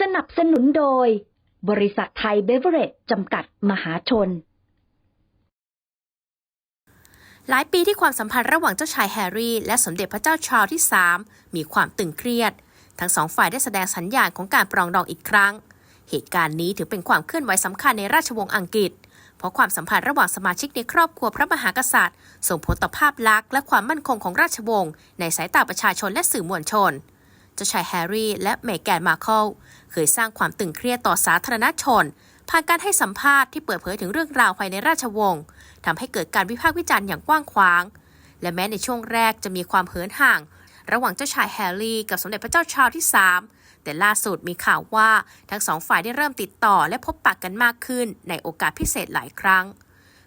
สนับสนุนโดย บริษัทไทยเบเวอเรจจำกัดมหาชน หลายปีที่ความสัมพันธ์ระหว่างเจ้าชายแฮร์รี่ และสมเด็จพระเจ้าชาร์ลส์ที่ 3 มีความตึงเครียด ทั้งสองฝ่ายได้แสดงสัญญาณของการปรองดองอีกครั้ง เหตุการณ์นี้ถือเป็นความเคลื่อนไหวสำคัญในราชวงศ์อังกฤษ เพราะความสัมพันธ์ระหว่างสมาชิกในครอบครัวพระมหากษัตริย์ ส่งผลต่อภาพลักษณ์และความมั่นคงของราชวงศ์ในสายตาประชาชนและสื่อมวลชน เจ้าชายแฮร์รี่และเมแกนมาเคิลเคยสร้างความตึงเครียดต่อสาธารณชน ผ่านการให้สัมภาษณ์ที่เปิดเผยถึงเรื่องราวภายในราชวงศ์ทำให้เกิดการวิพากษ์วิจารณ์อย่างกว้างขวาง และแม้ในช่วงแรกจะมีความเหินห่าง ระหว่างเจ้าชายแฮร์รี่กับสมเด็จพระเจ้าชาร์ลที่ 3 แต่ล่าสุดมีข่าวว่าทั้งสองฝ่ายได้เริ่มติดต่อและพบปะกกันมากขึ้นในโอกาสพิเศษหลายครั้ง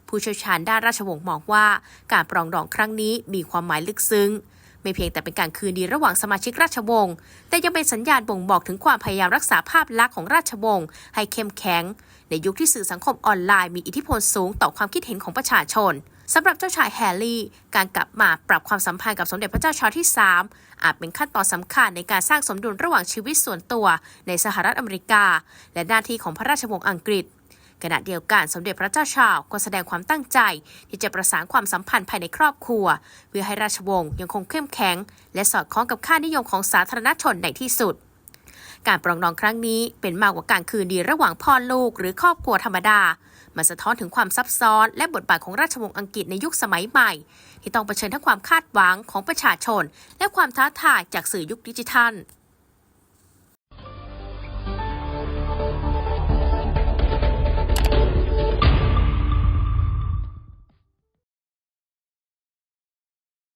ผู้เชี่ยวชาญด้านราชวงศ์มองว่า การปรองดองครั้งนี้มีความหมายลึกซึ้ง ไม่เพียงแต่เป็นการคืนดีระหว่างสมาชิกราชวงศ์ แต่ยังเป็นสัญญาณบ่งบอกถึงความพยายามรักษาภาพลักษณ์ของราชวงศ์ให้เข้มแข็ง ในยุคที่สื่อสังคมออนไลน์มีอิทธิพลสูงต่อความคิดเห็นของประชาชนสำหรับเจ้าชายแฮร์รี่ การกลับมาปรับความสัมพันธ์กับสมเด็จพระเจ้าชาร์ลที่ 3 อาจเป็นขั้นตอนสำคัญในการสร้างสมดุลระหว่างชีวิตส่วนตัวในสหรัฐอเมริกา และหน้าที่ของพระราชวงศ์อังกฤษ ขณะเดียวกันสมเด็จพระเจ้าชาร์ลส์ก็แสดงความตั้งใจ ที่จะประสานความสัมพันธ์ภายในครอบครัว เพื่อให้ราชวงศ์ยังคงเข้มแข็ง และสอดคล้องกับค่านิยมของสาธารณชนในที่สุด การปรองดองครั้งนี้เป็นมากกว่าการคืนดีระหว่างพ่อลูกหรือครอบครัวธรรมดามันสะท้อนถึงความซับซ้อนและบทบาทของราชวงศ์อังกฤษในยุคสมัยใหม่ ที่ต้องเผชิญทั้งความคาดหวังของประชาชน และความท้าทายจากสื่อยุคดิจิทัล